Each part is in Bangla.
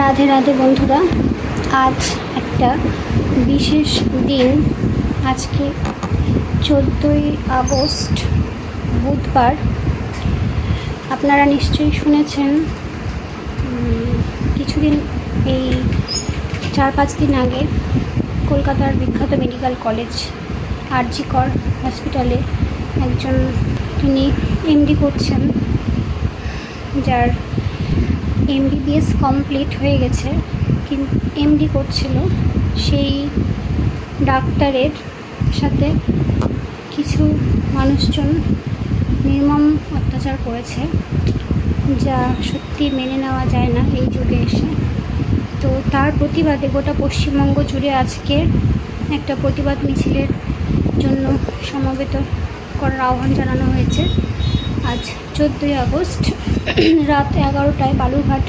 রাধে রাধে বন্ধুরা, আজ একটা বিশেষ দিন। আজকে চোদ্দোই আগস্ট, বুধবার। আপনারা নিশ্চয়ই শুনেছেন কিছুদিন এই চার পাঁচ দিন আগে কলকাতার বিখ্যাত মেডিকেল কলেজ আরজি কর হসপিটালে একজন তিনি এমডি করছেন, যার এমবিবিএস কমপ্লিট হয়ে গেছে কিন্তু এমডি করছিল। সেই ডাক্তারের সাথে কিছু মানুষজন নির্মম অত্যাচার করেছে, যা সত্যি মেনে নেওয়া যায় না এই যুগে এসে। তো তার প্রতিবাদে গোটা পশ্চিমবঙ্গ জুড়ে আজকে একটা প্রতিবাদ মিছিলের জন্য সমবেত করার আহ্বান জানানো হয়েছে। আজ চোদ্দোই আগস্ট, রাত এগারোটায় বালুরঘাট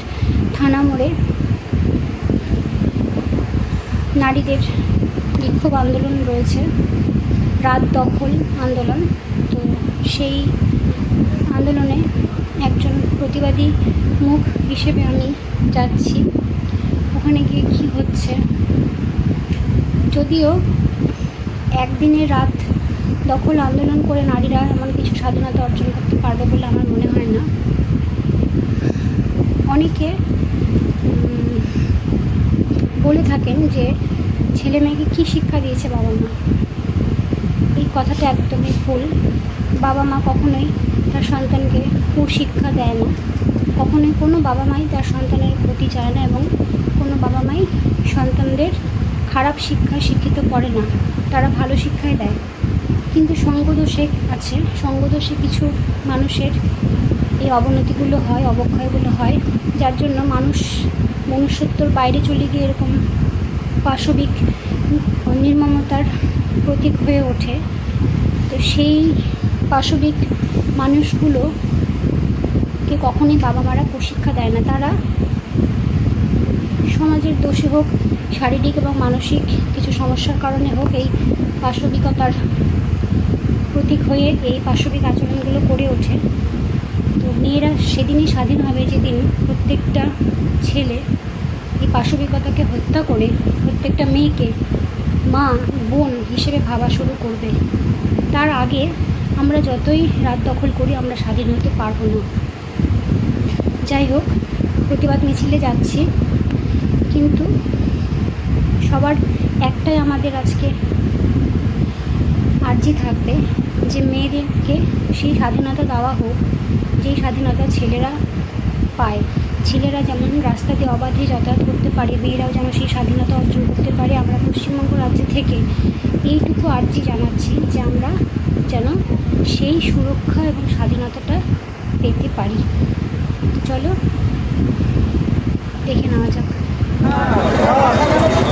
থানা মোড়ে নারীদের বিক্ষোভ আন্দোলন রয়েছে, রাত দখল আন্দোলন। তো সেই আন্দোলনে একজন প্রতিবাদী মুখ হিসেবে আমি যাচ্ছি। ওখানে গিয়ে কী হচ্ছে? যদিও একদিনে রাত দখল আন্দোলন করে নারীরা এমন কিছু স্বাধীনতা অর্জন করতে পারবে বলে আমার মনে হয় না। অনেকে বলে থাকেন যে ছেলে মেয়েকে কী শিক্ষা দিয়েছে বাবা মা? এই কথাটা একদমই ভুল। বাবা মা কখনোই তার সন্তানকে কুশিক্ষা দেয় না। কখনোই কোনো বাবা মাই তার সন্তানের ক্ষতি চায় না এবং কোনো বাবা মাই সন্তানদের খারাপ শিক্ষা শিক্ষিত করে না। তারা ভালো শিক্ষাই দেয়। কিন্তু সঙ্গদোষে আছে। সঙ্গদোষে কিছু মানুষের এই অবনতিগুলো হয়, অবক্ষয়গুলো হয়, যার জন্য মানুষ মনুষ্যত্বর বাইরে চলে গিয়ে এরকম পাশবিক নির্মমতার প্রতীক হয়ে ওঠে। তো সেই পাশবিক মানুষগুলোকে কখনোই বাবা মারা প্রশিক্ষা দেয় না। তারা সমাজের দোষী হোক, শারীরিক এবং মানসিক কিছু সমস্যার কারণে হোক, এই পাশবিকতার প্রতীক হয়ে এই পাশবিক আচরণগুলো করে ওঠে। তো মেয়েরা সেদিনই স্বাধীন হবে যেদিন প্রত্যেকটা ছেলে এই পাশবিকতাকে হত্যা করে প্রত্যেকটা মেয়েকে মা, বোন হিসেবে ভাবা শুরু করবে। তার আগে আমরা যতই রাত দখল করি, আমরা স্বাধীন হতে পারব না। যাই হোক, প্রতিবাদ মিছিলে যাচ্ছি। কিন্তু সবার একটাই আমাদের আজকে আর্জি থাকবে যে মেয়েদেরকে সেই স্বাধীনতা দেওয়া হোক, যেই স্বাধীনতা ছেলেরা পায়। ছেলেরা যেমন রাস্তা দিয়ে অবাধে যাতায়াত করতে পারে, মেয়েরাও যেন সেই স্বাধীনতা অর্জন করতে পারে। আমরা পশ্চিমবঙ্গ রাজ্য থেকে এইটুকু আর্জি জানাচ্ছি যে আমরা যেন সেই সুরক্ষা এবং স্বাধীনতাটা পেতে পারি। চলো, দেখে নেওয়া যাক। Oh, my God.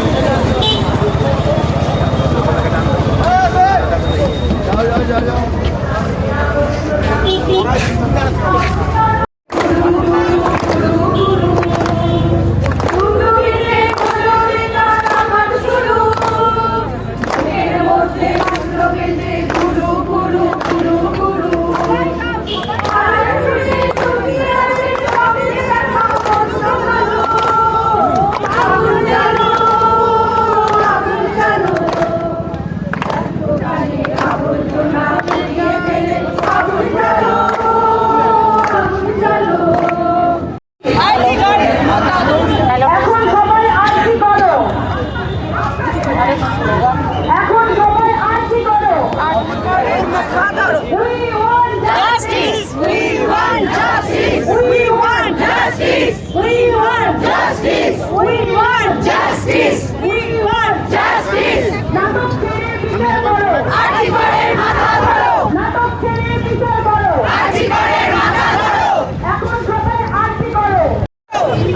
নাটক ছেড়ে বিচার করো আরতি করে মাথা ধরো নাটক ছেড়ে বিচার করো আরতি করে মাথা ধরো এখন সবাই আরতি করো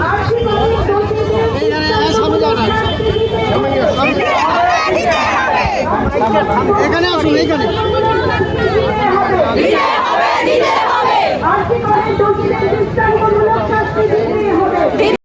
আরতি করে এখানে আসুন এখানে আরতি করে দোষীদের বিচার শাস্তি দিতেই হবে